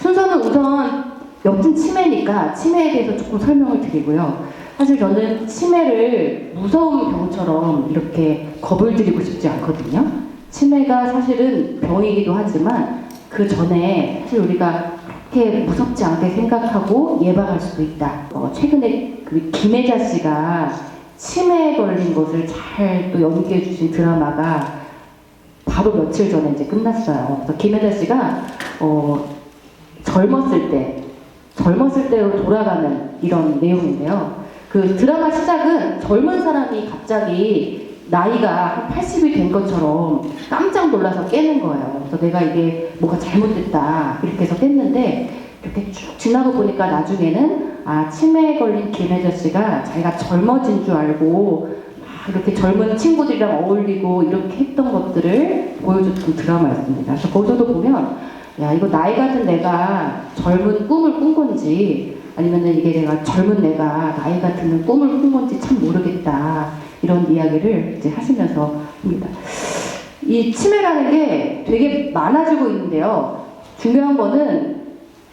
순서는 우선 옆집 치매니까 치매에 대해서 조금 설명을 드리고요. 사실 저는 치매를 무서운 병처럼 이렇게 겁을 들이고 싶지 않거든요. 치매가 사실은 병이기도 하지만 그 전에 사실 우리가 그렇게 무섭지 않게 생각하고 예방할 수도 있다. 어, 최근에 그 김혜자 씨가 치매에 걸린 것을 잘 또 연기해 주신 드라마가 바로 며칠 전에 이제 끝났어요. 그래서 김혜자 씨가 어, 젊었을 때, 젊었을 때로 돌아가는 이런 내용인데요. 그 드라마 시작은 젊은 사람이 갑자기 나이가 한 80이 된 것처럼 깜짝 놀라서 깨는 거예요. 그래서 내가 이게 뭐가 잘못됐다. 이렇게 해서 깼는데, 이렇게 쭉 지나고 보니까 나중에는 아, 치매에 걸린 김혜자 씨가 자기가 젊어진 줄 알고 막 이렇게 젊은 친구들이랑 어울리고 이렇게 했던 것들을 보여줬던 드라마였습니다. 그래서 거기서도 보면 야 이거 나이 같은 내가 젊은 꿈을 꾼 건지 아니면은 이게 내가 젊은 내가 나이 같은 꿈을 꾼 건지 참 모르겠다 이런 이야기를 이제 하시면서 합니다. 이 치매라는 게 되게 많아지고 있는데요. 중요한 거는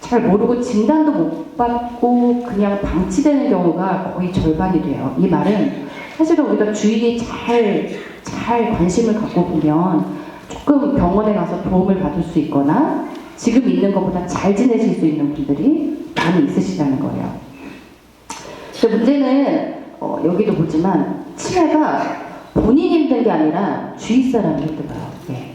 잘 모르고 진단도 못 받고 그냥 방치되는 경우가 거의 절반이 돼요. 이 말은 사실은 우리가 주인이 잘, 잘 관심을 갖고 보면 조금 병원에 가서 도움을 받을 수 있거나 지금 있는 것보다 잘 지내실 수 있는 분들이 많이 있으시다는 거예요. 근데 문제는 어, 여기도 보지만 치매가 본인이 힘든 게 아니라 주위 사람이 힘들어요. 예.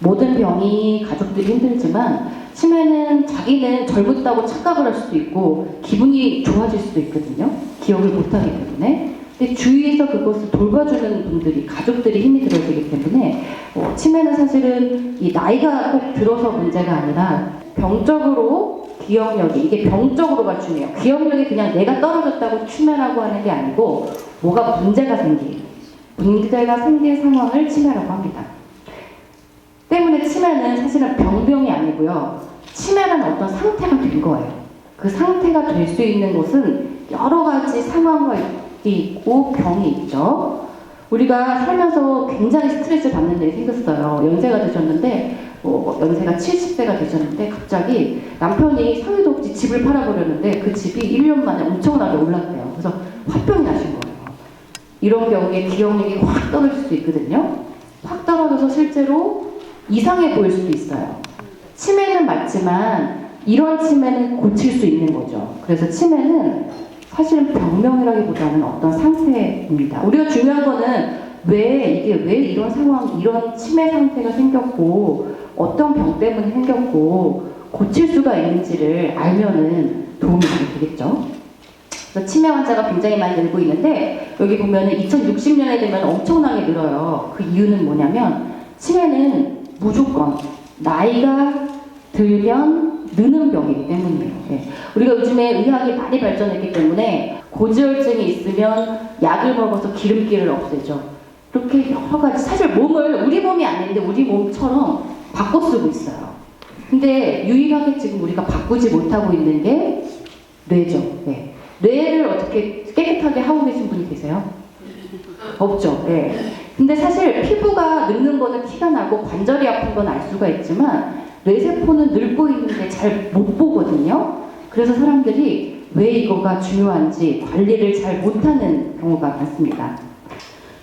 모든 병이 가족들이 힘들지만 치매는 자기는 젊었다고 착각을 할 수도 있고 기분이 좋아질 수도 있거든요. 기억을 못하기 때문에. 근데 주위에서 그것을 돌봐주는 분들이 가족들이 힘이 들어지기 때문에 어, 치매는 사실은 이 나이가 꼭 들어서 문제가 아니라 병적으로 기억력이 이게 병적으로가 중요해요. 기억력이 그냥 내가 떨어졌다고 치매라고 하는 게 아니고 뭐가 문제가 생긴 문제가 생긴 상황을 치매라고 합니다. 때문에 치매는 사실은 병병이 아니고요. 치매라는 어떤 상태가 된 거예요. 그 상태가 될 수 있는 곳은 여러 가지 상황이 있고 병이 있죠. 우리가 살면서 굉장히 스트레스 받는 일이 생겼어요. 연세가 되셨는데, 뭐 연세가 70세가 되셨는데, 갑자기 남편이 상해도 없이 집을 팔아버렸는데, 그 집이 1년 만에 엄청나게 올랐대요. 그래서 화병이 나신 거예요. 이런 경우에 기억력이 확 떨어질 수 있거든요. 확 떨어져서 실제로 이상해 보일 수도 있어요. 치매는 맞지만 이런 치매는 고칠 수 있는 거죠. 그래서 치매는 사실은 병명이라기보다는 어떤 상태입니다. 우리가 중요한 거는 왜 이게 왜 이런 상황, 이런 치매 상태가 생겼고 어떤 병 때문에 생겼고 고칠 수가 있는지를 알면은 도움이 많이 되겠죠. 그래서 치매 환자가 굉장히 많이 늘고 있는데 여기 보면은 2060년에 되면 엄청나게 늘어요. 그 이유는 뭐냐면 치매는 무조건 나이가 들면 느는 병이기 때문이에요. 예. 우리가 요즘에 의학이 많이 발전했기 때문에 고지혈증이 있으면 약을 먹어서 기름기를 없애죠. 이렇게 여러 가지 사실 몸을 우리 몸이 아닌데 우리 몸처럼 바꿔 쓰고 있어요. 근데 유일하게 지금 우리가 바꾸지 못하고 있는 게 뇌죠. 네. 뇌를 어떻게 깨끗하게 하고 계신 분이 계세요? 없죠. 예. 근데 사실 피부가 늙는 거는 티가 나고 관절이 아픈 건 알 수가 있지만 뇌세포는 늙고 있는데 잘 못 보거든요. 그래서 사람들이 왜 이거가 중요한지 관리를 잘 못하는 경우가 많습니다.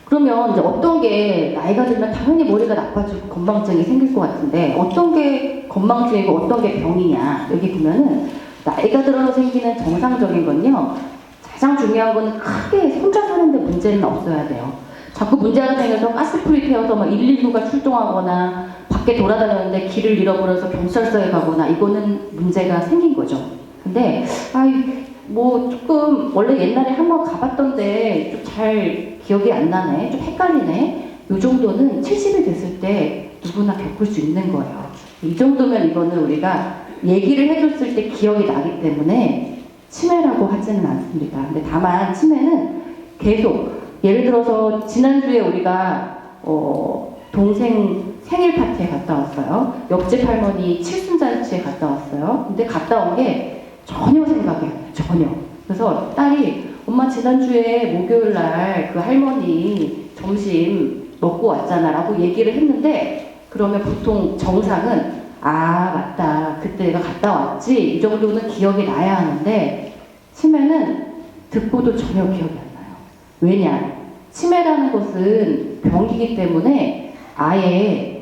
그러면 이제 어떤 게 나이가 들면 당연히 머리가 나빠지고 건망증이 생길 것 같은데 어떤 게 건망증이고 어떤 게 병이냐 여기 보면은 나이가 들어서 생기는 정상적인 건요 가장 중요한 거는 크게 혼자 사는데 문제는 없어야 돼요. 자꾸 문제가 생겨서 가스불이 태워서 막 119가 출동하거나 밖에 돌아다녔는데 길을 잃어버려서 경찰서에 가거나 이거는 문제가 생긴 거죠. 근데 아이 뭐 조금 원래 옛날에 한번 가봤던데 좀 잘 기억이 안 나네, 좀 헷갈리네. 이 정도는 70이 됐을 때 누구나 겪을 수 있는 거예요. 이 정도면 이거는 우리가 얘기를 해줬을 때 기억이 나기 때문에 치매라고 하지는 않습니다. 근데 다만 치매는 계속 예를 들어서 지난주에 우리가 어, 동생 생일 파티에 갔다 왔어요. 옆집 할머니 칠순잔치에 갔다 왔어요. 근데 갔다 온 게 전혀 생각이 안 나요. 전혀. 그래서 딸이 엄마 지난주에 목요일 날 그 할머니 점심 먹고 왔잖아 라고 얘기를 했는데 그러면 보통 정상은 아 맞다 그때 내가 갔다 왔지 이 정도는 기억이 나야 하는데 치매는 듣고도 전혀 기억이 안 나요. 왜냐 치매라는 것은 병이기 때문에 아예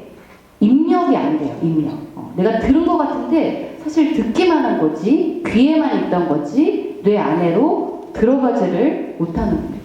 입력이 안 돼요. 입력. 어, 내가 들은 것 같은데 사실 듣기만 한 거지 귀에만 있던 거지 뇌 안으로 들어가지를 못하는 겁니다.